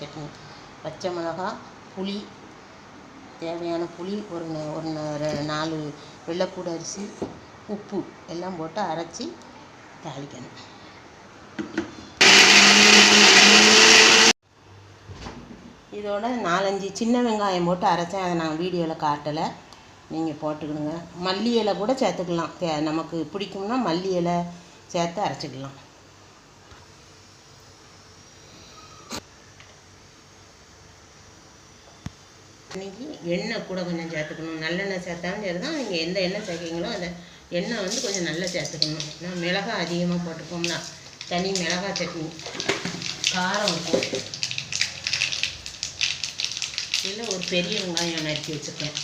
சட்னி பச்சை மிளகா புளி தேவையான புளி ஒரு ஒரு நாலு வெள்ளைப்பூடு அரிசி உப்பு எல்லாம் போட்டு அரைச்சி தாளிக்கணும். இதோட நாலஞ்சு சின்ன வெங்காயம் போட்டு அரைச்சேன். அதை நான் வீடியோவில் காட்டலை. நீங்கள் போட்டுக்கணுங்க மல்லி இலை கூட சேர்த்துக்கலாம். தே நமக்கு பிடிக்கும்னா மல்லி இலை சேர்த்து அரைச்சிக்கலாம். இன்னைக்கு எண்ணெய் கூட கொஞ்சம் சேர்த்துக்கணும். நல்லெண்ணெய் சேர்த்தாலும் சரி தான் நீங்கள் எந்த எண்ணெய் சேர்க்கீங்களோ அந்த எண்ணெய் வந்து கொஞ்சம் நல்லா சேர்த்துக்கணும். நான் மிளகாய் அதிகமாக போட்டுக்கோம்னா தனி மிளகாய் சட்னி காரம் இருக்கும். இதில் ஒரு பெரிய வெங்காயம் நறுக்கி வச்சுருக்கேன்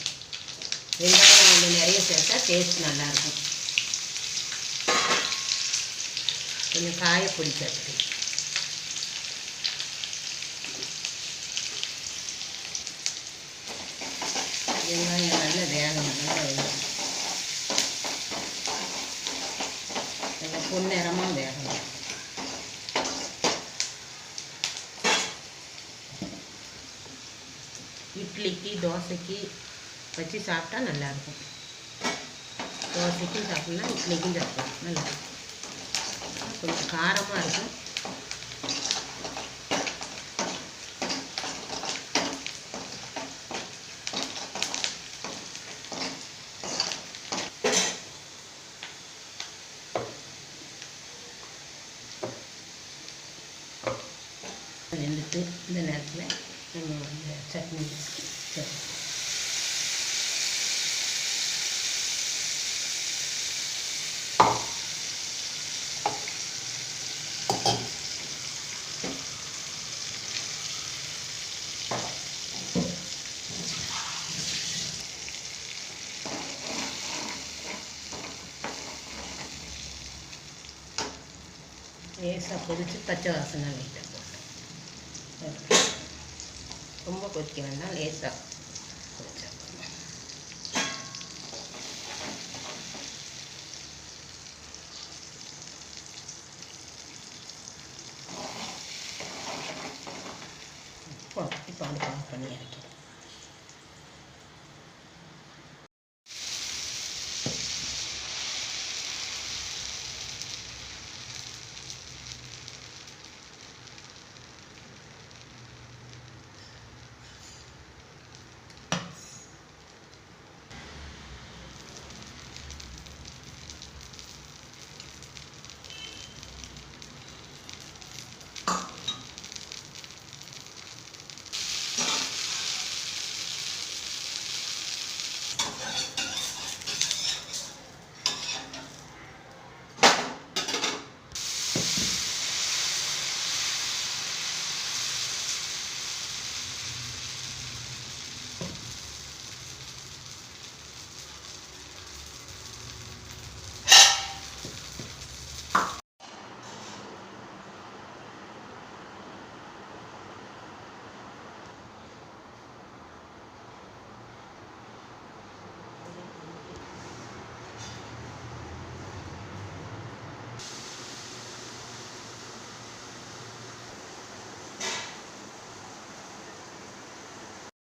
வெங்காயம் கொஞ்சம் நிறைய சேர்த்தா டேஸ்ட் நல்லாயிருக்கும். கொஞ்சம் காயப்பொடி சேர்த்துக்கணும். வெங்காயம் நல்லா வேகணும் நல்லா வேகணும் நல்லா பொன்னிறமாக வேகணும் இட்லிக்கு தோசைக்கு வச்சு சாப்பிட்டா நல்லாயிருக்கும் தோசைக்கும் சாப்பிட்லாம் இட்லிக்கும் சாப்பிடலாம் நல்லா இருக்கும். கொஞ்சம் காரமாக இருக்கும் வெந்துட்டு இந்த நேரத்தில் நம்ம இந்த சட்னி சட்னி. லேசாக பொறிச்சு பச்சை வாசனை வைக்கும் ரொம்ப கொதிக்க வேண்டாம் லேசாக இப்போ வந்து ஆஃப் பண்ணி இறக்கி